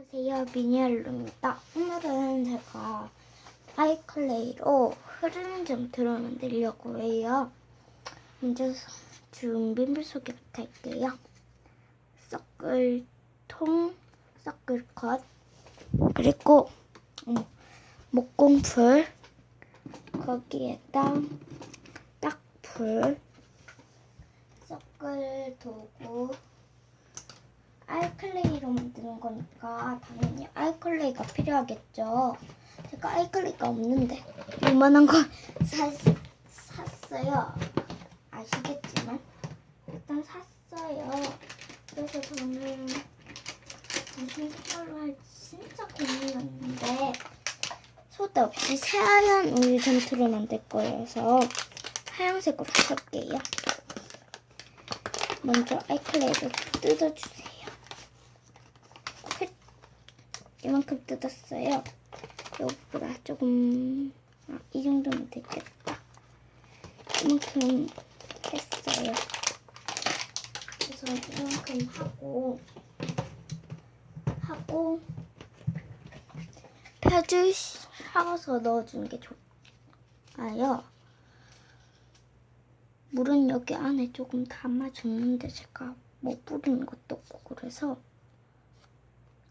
안녕하세요 미니얼루입니다. 오늘은 제가 아이클레이로 흐르는 점토를 만들려고 해요. 먼저 준비물 소개부터 할게요. 섞을통, 섞을컷 그리고 음, 목공풀 거기에다 딱풀 섞을 도구 아이클레이로 만드는 거니까 당연히 아이클레이가 필요하겠죠. 제가 아이클레이가 없는데 요만한 거 사, 샀어요. 아시겠지만 일단 샀어요. 그래서 저는 무슨 색깔로 할지 진짜 고민이었는데 소다 없이 새하얀 우유 전투를 만들 거여서 하얀색으로 할게요. 먼저 아이클레이를 뜯어주세요. 이만큼 뜯었어요. 요거보다 조금 아, 이 정도면 되겠다. 이만큼 했어요. 그래서 이만큼 하고 하고 펴주 샤워서 넣어주는 게 좋아요. 물은 여기 안에 조금 담아줬는데 제가 뭐 뿌리는 것도 없고 그래서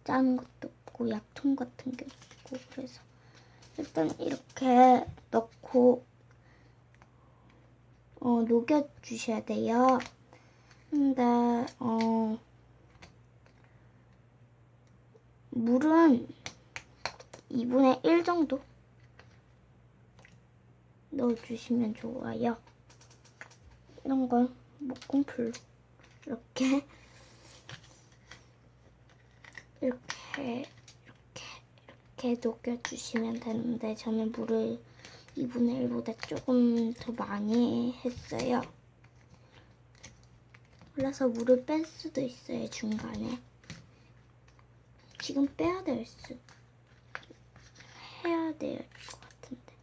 짜는 것도 없고 약통 같은 게 없고 그래서 일단 이렇게 넣고 어, 녹여주셔야 돼요. 근데 어 물은 2분의 1 정도 넣어주시면 좋아요. 이런 걸 목공풀로 이렇게 이렇게 이렇게 녹여주시면 되는데 저는 물을 2분의 1보다 조금 더 많이 했어요. 그래서 물을 뺄 수도 있어요 중간에. 지금 빼야 될 수, 해야 될 것 같은데.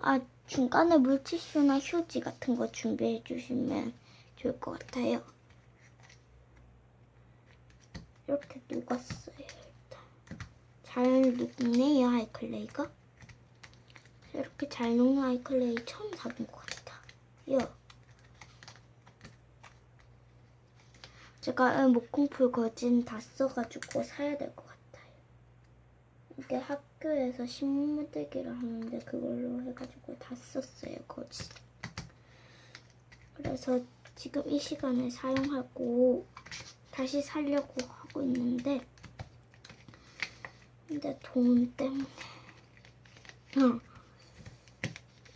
아 중간에 물티슈나 휴지 같은 거 준비해 주시면 좋을 것 같아요. 이렇게 녹았어요. 잘 녹네요 아이클레이가. 이렇게 잘 녹는 아이클레이 처음 사본 것 같아요. 제가 목공풀 거진 다 써가지고 사야 될 것 같아요. 이게 학교에서 신문대기를 하는데 그걸로 해가지고 다 썼어요 거진. 그래서 지금 이 시간에 사용하고 다시 살려고 하고 있는데 근데 돈 때문에 어.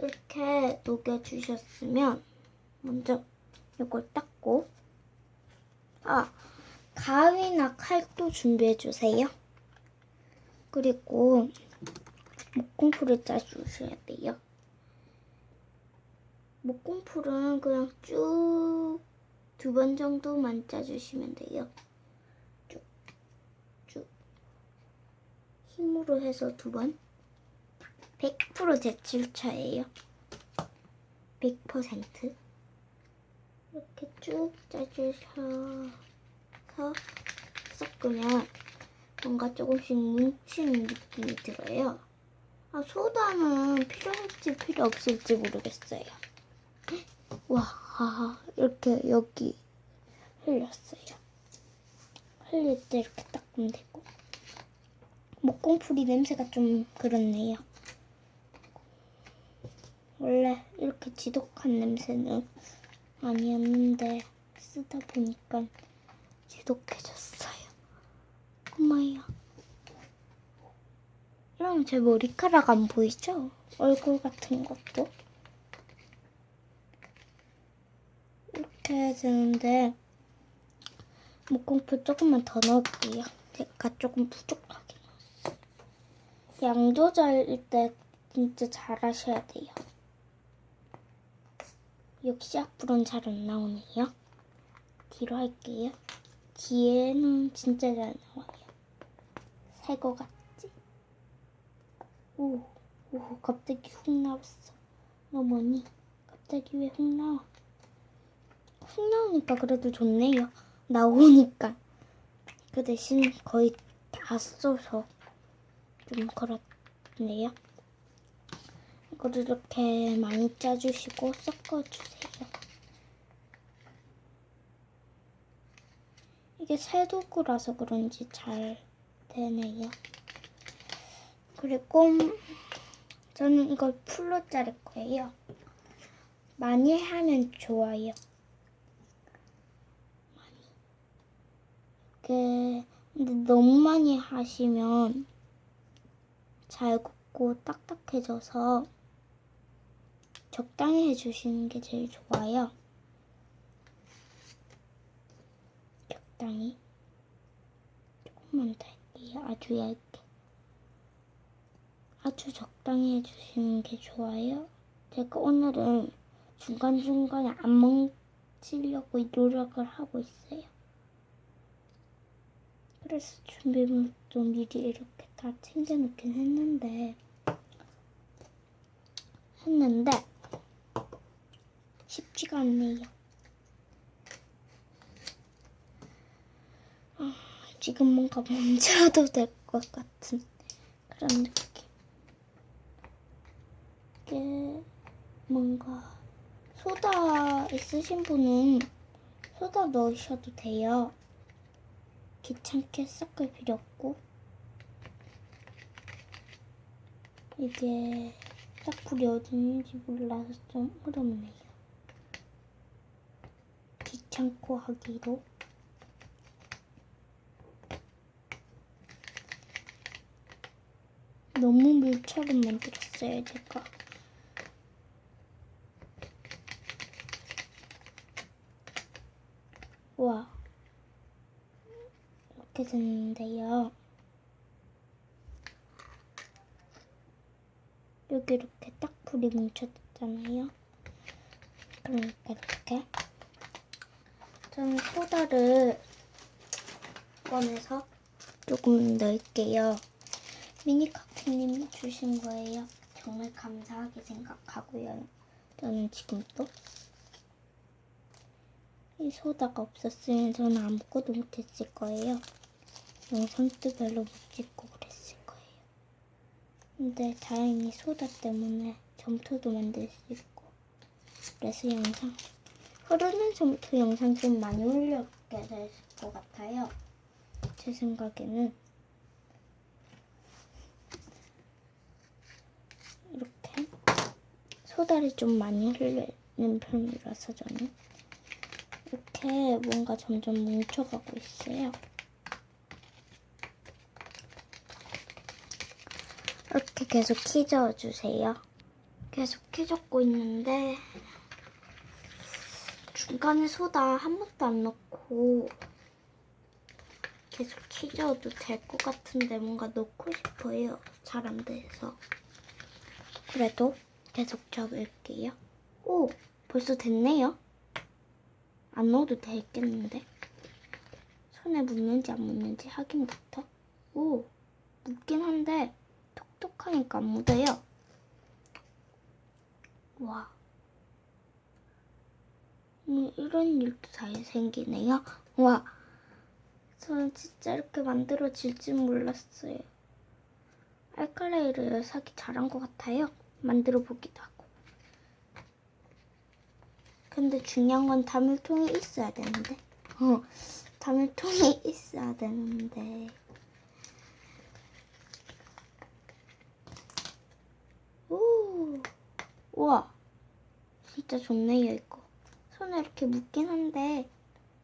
이렇게 녹여주셨으면 먼저 이걸 닦고 아 가위나 칼도 준비해 주세요. 그리고 목공풀을 짜주셔야 돼요. 목공풀은 그냥 쭉 두 번 정도만 짜주시면 돼요. 쭉, 쭉. 힘으로 해서 두 번. 100%제 질차예요. 100%. 이렇게 쭉 짜주셔서 섞으면 뭔가 조금씩 뭉치는 느낌이 들어요. 아, 소다는 필요할지 필요 없을지 모르겠어요. 와, 아, 이렇게 여기 흘렸어요. 흘릴 때 이렇게 닦으면 되고. 목공풀이 냄새가 좀 그렇네요. 원래 이렇게 지독한 냄새는 아니었는데 쓰다 보니까 지독해졌어요. 엄마야. 이러면 제 머리카락 안 보이죠? 얼굴 같은 것도. 이렇게 해야 되는데 목공풀 조금만 더 넣을게요. 제가 조금 넣었어요. 양 조절일 때 진짜 잘 하셔야 돼요. 역시 앞으로는 잘 안 나오네요. 뒤로 할게요. 뒤에는 진짜 잘 나와요. 새 거 같지? 오, 오, 갑자기 훅 나왔어. 어머니, 갑자기 왜 훅 나와? 훅 나오니까 그래도 좋네요. 나오니까. 그 대신 거의 다 써서 좀 그렇네요. 이거를 이렇게 많이 짜주시고 섞어주세요. 이게 새 도구라서 그런지 잘 되네요. 그리고 저는 이걸 풀로 자를 거예요. 많이 하면 좋아요. 많이. 이게 근데 너무 많이 하시면 잘 굽고 딱딱해져서 적당히 해주시는 게 제일 좋아요. 적당히. 조금만 더 할게요. 아주 얇게. 아주 적당히 해주시는 게 좋아요. 제가 오늘은 중간중간에 안 멍치려고 노력을 하고 있어요. 그래서 준비물도 미리 이렇게 다 챙겨놓긴 했는데 했는데 쉽지가 않네요. 아, 지금 뭔가 멈춰도 될 것 같은 그런 느낌. 이게 뭔가 소다 있으신 분은 소다 넣으셔도 돼요. 귀찮게 섞을 필요 없고 이게 딱 불이 어디 있는지 몰라서 좀 어렵네요. 귀찮고 하기로 너무 물처럼 만들었어요 제가. 와 이렇게 됐는데요. 여기 이렇게 딱 불이 뭉쳐졌잖아요. 그러니까 이렇게 저는 소다를 꺼내서 조금 넣을게요. 미니카크님 주신 거예요. 정말 감사하게 생각하고요. 저는 지금 또 이 소다가 없었으면 저는 아무것도 못했을 거예요. 영상도 별로 못 찍고. 근데 다행히 소다 때문에 점토도 만들 수 있고 그래서 영상 흐르는 점토 영상 좀 많이 올려게 될 것 같아요. 제 생각에는 이렇게 소다를 좀 많이 흘리는 편이라서 저는 이렇게 뭔가 점점 뭉쳐가고 있어요. 이렇게 계속 키저어 주세요. 계속 키젓고 있는데 중간에 소다 한 번도 안 넣고 계속 키저어도 될 것 같은데 뭔가 넣고 싶어요. 잘 안 돼서. 그래도 계속 접을게요. 오, 벌써 됐네요. 안 넣어도 되겠는데? 손에 묻는지 안 묻는지 확인부터. 오, 묻긴 한데 톡톡하니까 안 묻어요. 와. 음, 이런 일도 잘 생기네요. 와. 저는 진짜 이렇게 만들어질 줄 몰랐어요. 알칼레이를 사기 잘한 것 같아요. 만들어 보기도 하고. 근데 중요한 건 담을통이 있어야 되는데. 어, 담을통이 있어야 되는데. 오, 우와. 진짜 좋네요, 이거. 손에 이렇게 묶긴 한데,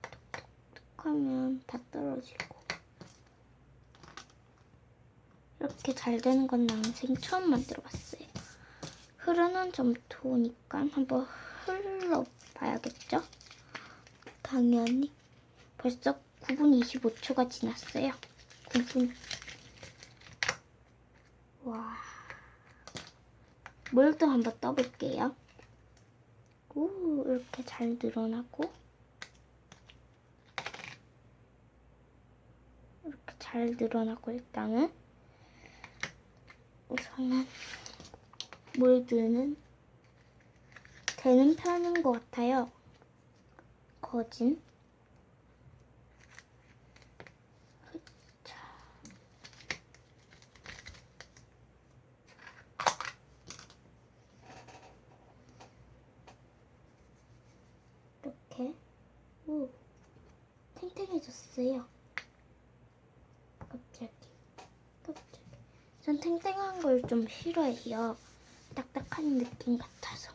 톡톡톡 하면 다 떨어지고. 이렇게 잘 되는 건 난생 처음 만들어 봤어요. 흐르는 점토니까 한번 흘러봐야겠죠? 당연히. 벌써 9분 25초가 지났어요. 9분. 와. 물도 한번 떠볼게요. 오, 이렇게 잘 늘어나고. 이렇게 잘 늘어나고 일단은. 우선은 몰드는 되는 편인 것 같아요. 거진. 자, 탱탱해졌어요. 갑자기, 갑자기. 전 탱탱한 걸 좀 싫어해요. 딱딱한 느낌 같아서.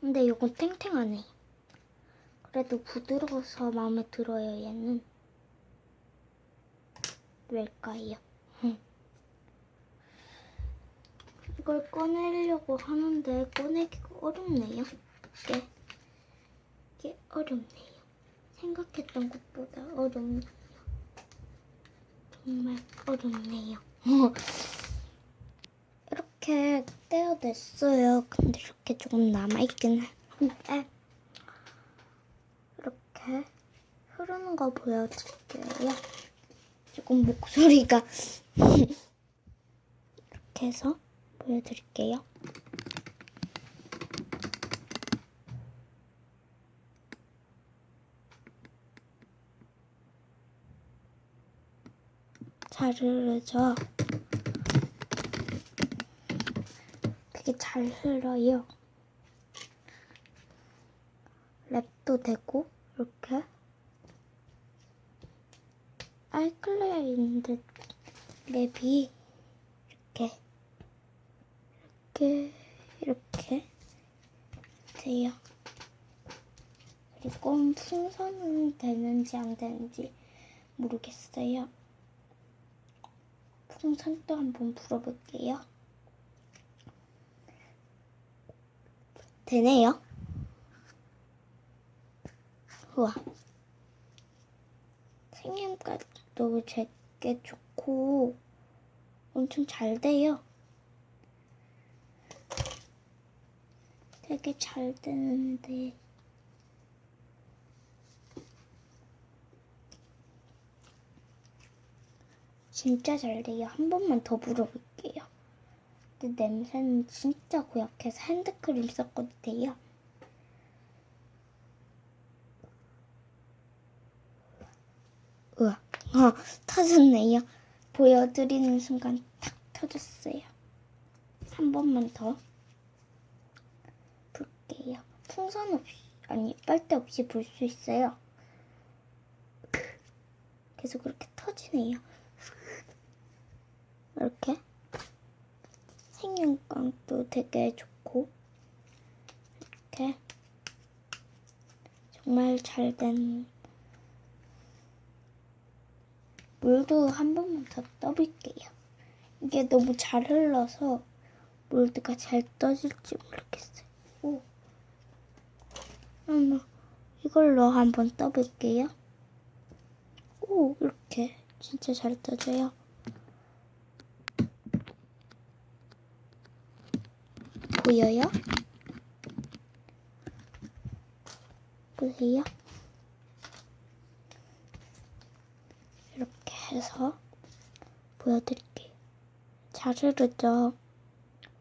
근데 이건 탱탱하네. 그래도 부드러워서 마음에 들어요, 얘는. 왜일까요? 이걸 꺼내려고 하는데 꺼내기가 어렵네요. 이게, 이게 어렵네요. 생각했던 것보다 어렵네요. 정말 어렵네요. 이렇게 떼어냈어요. 근데 이렇게 조금 남아있긴 한데 이렇게 흐르는 거 보여드릴게요. 조금 목소리가 이렇게 해서 보여드릴게요. 잘 흐르죠? 되게 잘 흘러요. 랩도 되고 이렇게 아이클레인데 랩이 이렇게 이렇게 이렇게 돼요. 그리고 풍선은 되는지 안 되는지 모르겠어요. 풍선도 한번 불어볼게요. 되네요. 우와. 색감도 제게 좋고 엄청 잘 돼요. 되게 잘 되는데 진짜 잘 돼요. 한 번만 더 불어볼게요. 근데 냄새는 진짜 고약해서 핸드크림 섞어도 돼요. 우와, 어, 터졌네요. 보여드리는 순간 탁 터졌어요. 한 번만 더 불게요. 풍선 없이, 아니, 빨대 없이 불수 있어요. 계속 그렇게 터지네요. 이렇게. 생명감도 되게 좋고, 이렇게. 정말 잘 된 물도 한 번만 더 떠볼게요. 이게 너무 잘 흘러서 몰드가 잘 떠질지 모르겠어요. 오. 어머, 이걸로 한번 떠볼게요. 오, 이렇게 진짜 잘 떠져요. 보여요? 보세요. 이렇게 해서 보여드릴게요. 잘 흐르죠?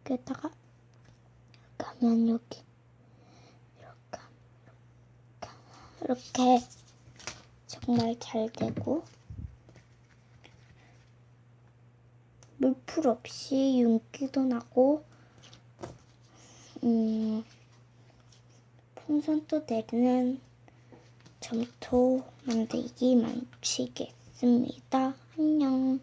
여기다가 하면 여기 이렇게 이렇게 정말 잘 되고 물풀 없이 윤기도 나고 음 풍선도 내리는 점토 만들기 마치겠습니다. 안녕.